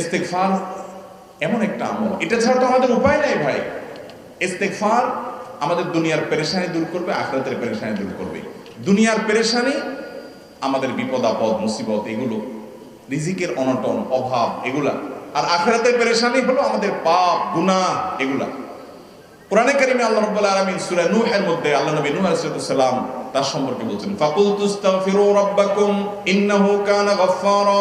ইস্তেগফার এমন একটা আমল। এটা ছাড়া তো আমাদের উপায় নাই ভাই। ইস্তেগফার আমাদের দুনিয়ার পেরেশানি দূর করবে, আখরাতের পেরেশানি দূর করবে। দুনিয়ার পেরেশানি আমাদের বিপদ, আপদ, মুসিবত এগুলো, রিজিকের অনটন, অভাব এগুলা। আর আখরাতের পেরেশানি হলো আমাদের পাপ, গুনাহ এগুলা। কোরআনে কারিমে আল্লাহ রাব্বুল আলামিন সূরা নূহের মধ্যে আল্লাহ নবী নূহ আলাইহিস সালাম তার সম্পর্কে বলছেন, ফাকুলতু আস্তাগফিরু রাব্বাকুম ইন্নাহু কানা গাফফারা।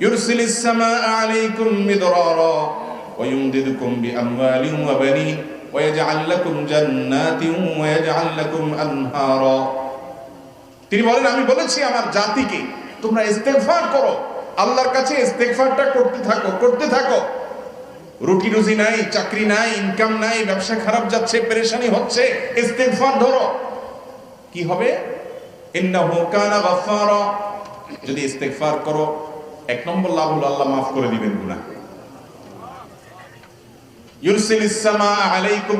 يرسل السماء عليكم مدرارا ويمددكم بأموال وبنين ويجعل لكم جنات ويجعل لكم أنهارا তিনি বলেন আমি বলেছি আমার জাতিকে তোমরা ইস্তেগফার করো আল্লাহর কাছে ইস্তেগফারটা করতে থাকো করতে থাকো রুটি রুজি নাই চাকরি নাই ইনকাম নাই ব্যবসা খারাপ যাচ্ছে পেরেশানি হচ্ছে ইস্তেগফার ধরো কি হবে ইন্নাহু কানা গাফফারা যদি ইস্তেগফার করো এক নম্বর লাভ হলো আল্লাহ মাফ করে দিবেন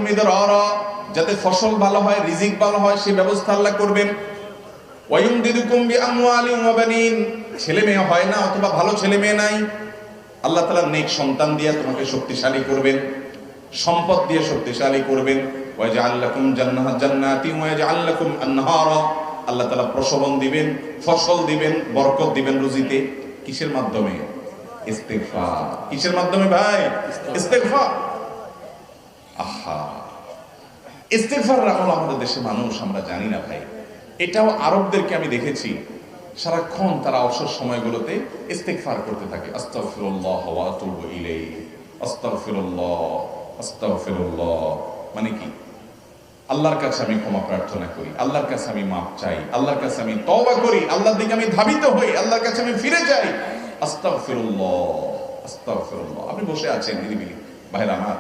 মিদরারা, যাতে ফসল ভালো হয়, রিজিক ভালো হয় সেই ব্যবস্থা আল্লাহ করবেন। ছেলে মেয়ে হয় না অথবা ভালো ছেলে মেয়ে নাই, আল্লাহ তাআলা নেক সন্তান দিয়ে তোমাকে শক্তিশালী করবেন, সম্পদ দিয়ে শক্তিশালী করবেন। আল্লাহ তাআলা প্রসবন দিবেন, ফসল দিবেন, বরকত দিবেন রুজিতে। কিসের মাধ্যমে? ইস্তেগফার। কিসের মাধ্যমে ভাই? ইস্তেগফার। আহা। ইস্তেগফার আমল আমাদের দেশে মানুষ, আমরা জানি না ভাই। এটাও আরবদেরকে আমি দেখেছি। সারাক্ষণ তারা অবসর সময়গুলোতে ইস্তেগফার করতে থাকে। আস্তাগফিরুল্লাহ ওয়া আতুবু ইলাইহি। আস্তাগফিরুল্লাহ আস্তাগফিরুল্লাহ। মানে কি? আল্লাহর কাছে আমি ক্ষমা প্রার্থনা করি, আল্লাহর কাছে আমি মাপ চাই, আল্লাহর কাছে আমি তওবা করি, আল্লাহর দিকে আমি ধাবিত হই, আল্লাহর কাছে আমি ফিরে যাই। আস্তাগফিরুল্লাহ আস্তাগফিরুল্লাহ। আপনি বসে আছেন নিরিবিলি। ভাইরা আমার,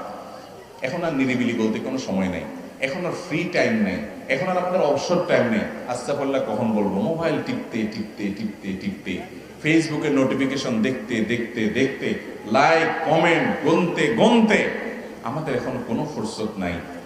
এখন আর নিরিবিলি বলতে কোনো সময় নেই। এখন আর ফ্রি টাইম নেই। এখন আর আপনার অবসর টাইম নেই। আস্তাগফিরুল্লাহ কখন বলব? মোবাইল টিপতে টিপতে টিপতে টিপতে। ফেসবুকের নোটিফিকেশন দেখতে দেখতে দেখতে। লাইক কমেন্ট গুনতে গুনতে। আমাদের এখন কোনো ফুরসত নাই।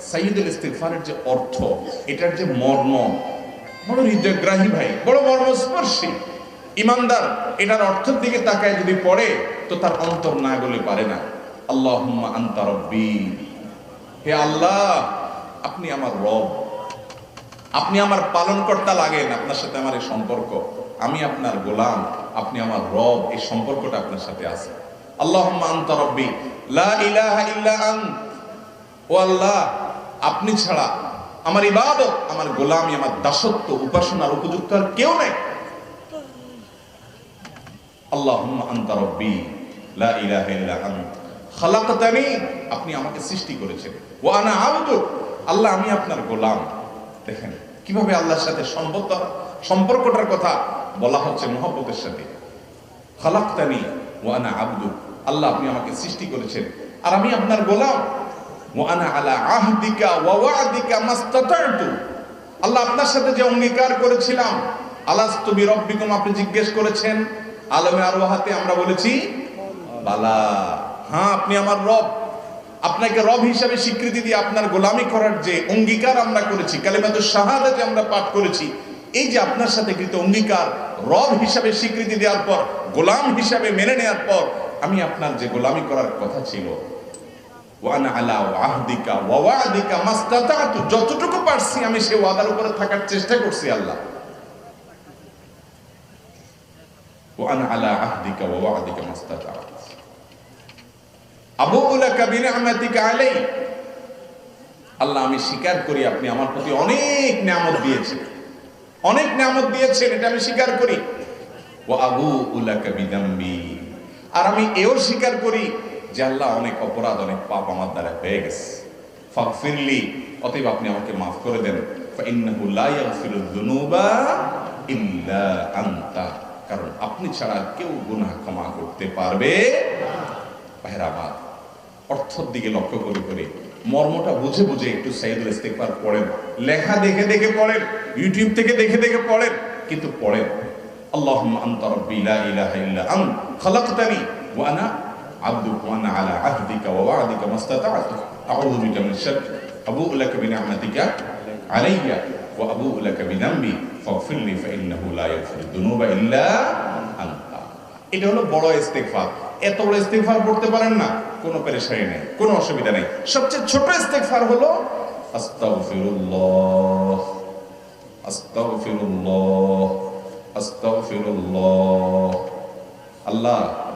সাইয়্যিদুল ইস্তেগফারের যে অর্থ, এটার যে মর্ম বড় হৃদয়গ্রাহী ভাই, বড় মর্মস্পর্শী। ইমানদার, এটার অর্থের দিকে তাকায় যদি পড়ে, তো তার অন্তর না গলে পারে না। আল্লাহুম্মা আনতা হে আল্লাহ, আপনি আমার রব। আপনি আমার পালনকর্তা লাগেন, আপনার সাথে আমার এই সম্পর্ক। আমি আপনার গোলাম, আপনি আমার রব, এই সম্পর্কটা আপনার সাথে আছে। আল্লাহুম্মা আনতা রব্বি। লা ইলাহা ইল্লা আন। ও আল্লাহ আপনি ছাড়া আমার ইবাদত, আমার গোলামি, আমার দাসত্ব উপাসনার উপযুক্ত আর কেউ নেই। আল্লাহুম্মা আনতা রব্বি আপনি আমাকে সৃষ্টি করেছেন। ও আনা আবদু, আল্লাহ আমি আপনার গোলাম। দেখেন, কীভাবে আল্লাহর সাথে সম্পর্ক, সম্পর্কটার কথা বলা হচ্ছে মহব্বতের সাথে। খালাকতানি ও আনা আবদু, আল্লাহ আপনি আমাকে সৃষ্টি করেছেন। আর আমি আপনার গোলাম। ও আনা আলা আহদিকা ওয়া ওয়াদিকা মাস্তাতাতু আল্লাহ আপনার সাথে যে অঙ্গীকার করেছিলাম, আলাস্তু বিরব্বিকুম, আপনি জিজ্ঞেস করেছেন, আলমে আরওয়াহাতে আমরা বলেছি, বালা। হ্যাঁ আপনি আমার রব। আপনাকে রব হিসাবে স্বীকৃতি দিয়ে আপনার গোলামি করার যে অঙ্গীকার আমরা করেছি কালিমাতুর শাহাদা যে আমরা পাঠ করেছি, এই যে আপনার সাথে কৃত অঙ্গীকার, রব হিসাবে স্বীকৃতি দেওয়ার পর, গোলাম হিসাবে মেনে নেওয়ার পর, আমি আপনার যে গোলামি করার কথা ছিল ওয়ানা আলা ওয়াহদিকা ওয়াওয়াদিকা মাস্তাতাতু। যতটুকু পারছি আমি সে ওয়াদার উপরে থাকার চেষ্টা করছি আল্লাহ। ওয়ানা আলা আহদিকা ওয়াওয়াদিকা মাস্তাতাতু। আবু উলাকা আল্লাহ, আমি স্বীকার করি আপনি আমার প্রতি অনেক নিয়ামত দিয়েছেন। অনেক নিয়ামত দিয়েছেন, এটা আমি স্বীকার করি। ও আবু উলাকা বিদাম্বি আর আমি এও স্বীকার করি যে আল্লাহ অনেক অপরাধ, অনেক পাপ আমার দ্বারা হয়ে গেছে। ফাগফিরলি, অতএব আপনি আমাকে মাফ করে দেন। কারণ আপনি ছাড়া কেউ গুনাহ ক্ষমা করতে পারবে অর্থর দিকে লক্ষ্য করে করে মর্মটা বুঝে বুঝে একটু সাইদুল ইস্তেগফার পড়েন। লেখা দেখে দেখে পড়েন। ইউটিউব থেকে দেখে দেখে পড়েন। কিন্তু পড়েন। আল্লাহুম্মা আনতা রাব্বি ইলাহা ইল্লা আন্ত খালাকতানি, ওয়া আনা ওয়া আনা আলা আহদিকা ওয়া ওয়া'দিকা মাস্তাতা'তু আউযু বিকা মিন শাররি আবু'ু লাকা বিনি'মাতিকা আলাইয়া ওয়া আবু'ু লাকা বিযামবি ফাগফিরলি ফাইন্নাহু লা ইয়াগফিরু যুনুবা ইল্লা আনতা এটা হলো বড় ইস্তেগফার। এত বড় ইস্তেগফার পড়তে পারেন না। কোনো পেরেশানি নেই, কোনো অসুবিধা নেই। সবচেয়ে ছোট ইস্তেগফার হলো আস্তাগফিরুল্লাহ। আস্তাগফিরুল্লাহ। আস্তাগফিরুল্লাহ। আল্লাহ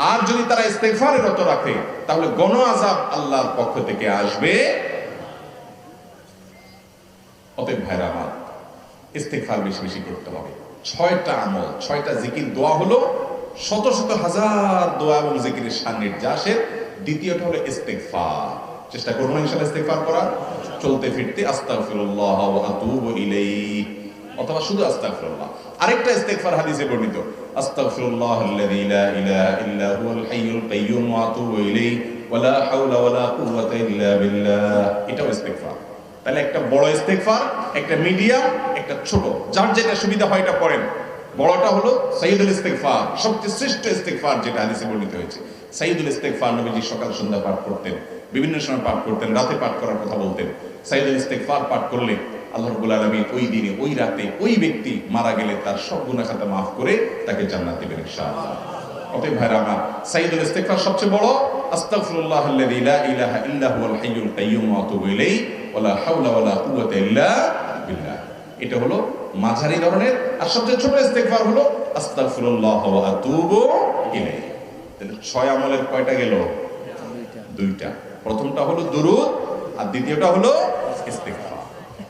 আর যদি তারা ইস্তেগফারে রত রাখে, তাহলে গণ আজাব আল্লাহর পক্ষ থেকে আসবে। বেশি বেশি করতে হবে। ছয়টা আমল, ছয়টা জিকির, দোয়া হলো শত শত হাজার দোয়া এবং জিকিরের আসে। দ্বিতীয়টা হলো ইস্তেগফার। চেষ্টা করব ইনশাআল্লাহ করা চলতে ফিরতে আস্তাগফিরুল্লাহ ওয়া অথবা শুধু আস্তাগফিরুল্লাহ। আরেকটা ইস্তেগফার হাদিসে বর্ণিত, আস্তাগফিরুল্লাহ আল্লাযী লা ইলাহা হাইয়ুল কাইয়্যুম ওয়া আতুবু ইলাইহি ওয়া লা হাওলা ওয়া লা কুওয়াতা ইল্লা বিল্লাহ। ইস্তেগফার। তাহলে একটা বড় ইস্তেগফার, একটা মিডিয়াম, একটা ছোট। যার যেটা সুবিধা হয় এটা পড়েন। বড়টা হলো সাইয়দুল ইস্তেগফার, সবচেয়ে শ্রেষ্ঠ ইস্তেগফার যেটা হাদিসে বর্ণিত হয়েছে। সাইয়দুল ইস্তেগফার নবীজি সকাল সন্ধ্যা পাঠ করতেন, বিভিন্ন সময় পাঠ করতেন, রাতে পাঠ করার কথা বলতেন। সাইয়দুল ইস্তেগফার পাঠ করলে আল্লাহ রাব্বুল আলামিন ওই দিনে, ওই রাতে ওই ব্যক্তি মারা গেলে তার সব গুনাহ খাতা মাফ করে তাকে জান্নাত দেবেন অতএব সাইয়দুল ইস্তেগফার সবচেয়ে বড়, আস্তাগফিরুল্লাহ আল্লাযী লা ইলাহা ইল্লা হুয়াল কাইয়্যুম ওয়া আতুবু ইলাইহি হাওলা কুওয়াতা ইল্লা বিল্লাহ। এটা হলো মাঝারি ধরনের, আর সবচেয়ে ছোট ইস্তেগফার হলো আস্তাগফিরুল্লাহ ওয়া আতুবু ইলাইহি। তাহলে ছয় আমলের কয়টা গেল? দুইটা। প্রথমটা হলো দুরুদ, আর দ্বিতীয়টা হলো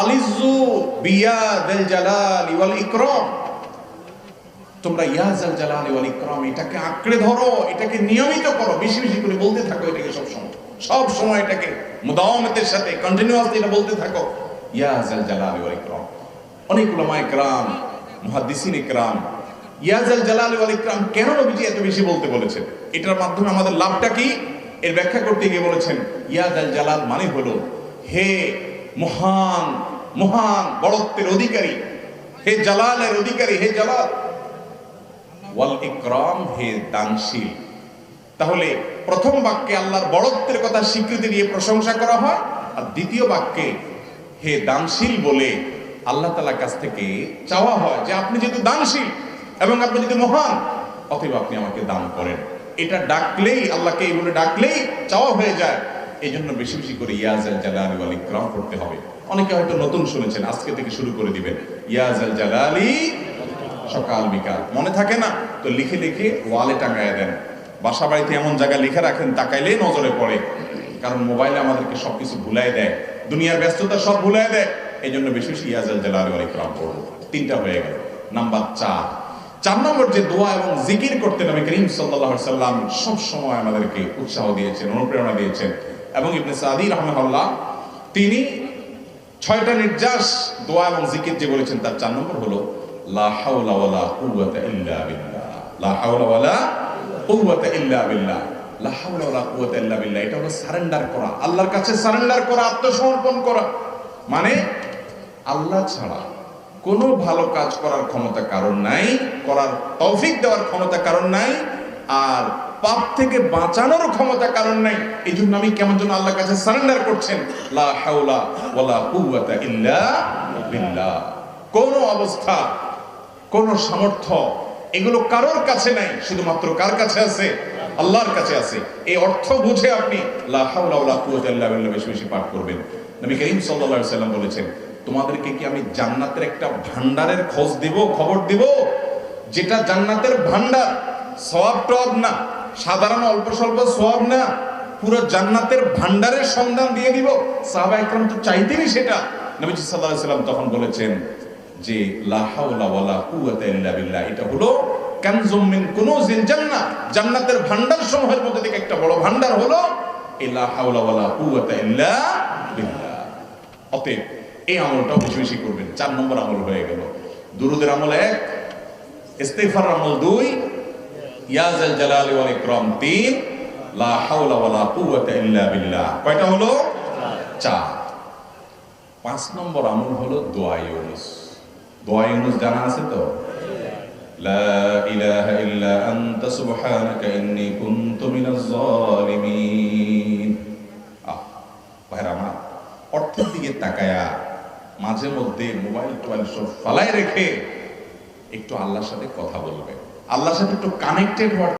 আলিজু বিয়াদাল জালালি ওয়াল ইকরাম তোমরা ইয়াজাল জালালি ওয়াল ইকরাম এটাকে আঁকড়ে ধরো, এটাকে নিয়মিত করো। বেশি বেশি করে বলতে থাকো এটাকে সব সময়। সব সময় এটাকে সাথে কন্টিনিউয়াসলি এটা বলতে থাকো। ইয়াজাল জালালি ওয়াল ইকরাম অনেক উলামা ইকরাম মুহাদ্দিসিন ইকরাম ইয়াজাল জালালি ওয়াল ইকরাম কেন নবীজি এত বেশি বলতে বলেছেন? এটার মাধ্যমে আমাদের লাভটা কি? এর ব্যাখ্যা করতে গিয়ে বলেছেন ইয়াজাল জালাল মানে হলো, হে মহান মহান বড়ত্বের অধিকারী। হে জালালের অধিকারী, হে জালাল। ওয়াল ইকরাম, হে দানশীল। তাহলে প্রথম বাক্যে আল্লাহর বড়ত্বের কথা স্বীকৃতি দিয়ে প্রশংসা করা হয়, আর দ্বিতীয় বাক্যে হে দানশীল বলে আল্লাহ তালার কাছ থেকে চাওয়া হয় যে আপনি যেহেতু দানশীল এবং আপনি যদি মহান, অতএব আপনি আমাকে দান করেন। এটা ডাকলেই, আল্লাহকে এই বলে ডাকলেই চাওয়া হয়ে যায়। এই জন্য বেশি বেশি করে ইয়াজাল জালালি ওয়াল ইকরাম করতে হবে। অনেকে হয়তো নতুন শুনেছেন, আজকে থেকে শুরু করে দিবেন। ইয়াজাল জালালি সকাল, বিকাল। মনে থাকে না? তো লিখে লিখে ওয়ালে টাঙায় দেন। বাসা বাড়িতে এমন জায়গায় লিখে রাখেন, তাকাইলেই নজরে পড়ে। কারণ মোবাইলে আমাদেরকে সবকিছু ভুলাই দেয়। দুনিয়ার ব্যস্ততা সব ভুলাই দেয়। এই জন্য বেশি বেশি ইয়াজাল জালালি ওয়াল ইকরাম করব তিনটা হয়ে গেল। নাম্বার চার। চার নম্বর যে দোয়া এবং জিকির করতে নবী করিম আলাইহি সাল্লাম সব সময় আমাদেরকে উৎসাহ দিয়েছেন, অনুপ্রেরণা দিয়েছেন। এবং ইবনে সাদি, রহমাহুল্লাহ, তিনি ছয়টা নির্যাস, দোয়া এবং জিকির যে বলেছেন তার চার নম্বর হলো বিল্লাহ। এটা হলো সারেন্ডার করা। আল্লাহর কাছে সারেন্ডার করা, আত্মসমর্পণ করা। মানে আল্লাহ ছাড়া কোনো ভালো কাজ করার ক্ষমতা কারণ নাই, করার তৌফিক দেওয়ার ক্ষমতা কারণ নাই, আর পাপ থেকে বাঁচানোর ক্ষমতা কারণ নাই। এই জন্য আমি কেমন যেন আল্লাহর কাছে সারেন্ডার করছেন। লা হাওলা ইল্লা কোন অবস্থা, কোন সামর্থ্য এগুলো কারোর কাছে নাই, শুধুমাত্র কার কাছে আছে? আল্লাহর কাছে আছে। এই অর্থ বুঝে আপনি লা বেশি বেশি পাঠ করবেন। নবী করিম সাল্লাম বলেছেন, তোমাদেরকে কি আমি জান্নাতের একটা ভান্ডারের খোঁজ দিব, খবর দিব? যেটা জান্নাতের ভান্ডার সওয়াব টব না। সাধারণ অল্প স্বল্প সব না, পুরো জান্নাতের ভান্ডারের সন্ধান দিয়ে দিব। সাহাবা একরাম তো চাইতেনই সেটা। নবীজি আলাইহি সাল্লাম তখন বলেছেন যে এটা হলো জান্নাহ। জান্নাতের ভান্ডার মধ্যে থেকে একটা বড় হলো অতএব এই বেশি বেশি করবেন। চার নম্বর আমল হয়ে গেল। দুরুদের আমল এক ইস্তেফার আমল দুই ইয়াজাল জালালি ওয়াল ইকরাম, তিন, লা হাওলা ওয়ালা কুওয়াতা ইল্লা বিল্লাহ। কয়টা হলো? চার। পাঁচ নম্বর আমল হলো দোয়া ইউনুস। দোয়া ইউনুস জানা আছে তো? লা ইলাহা ইল্লা আনতা সুবহানাকা ইন্নী কুনতু মিনাজ জালিমিন আহ, ভাইরা অর্থের দিকে তাকায়া মাঝে মধ্যে মোবাইল টোবাইল সব ফালাই রেখে একটু আল্লাহর সাথে কথা বলবে। আল্লাহর সাথে একটু কানেক্টেড হওয়ার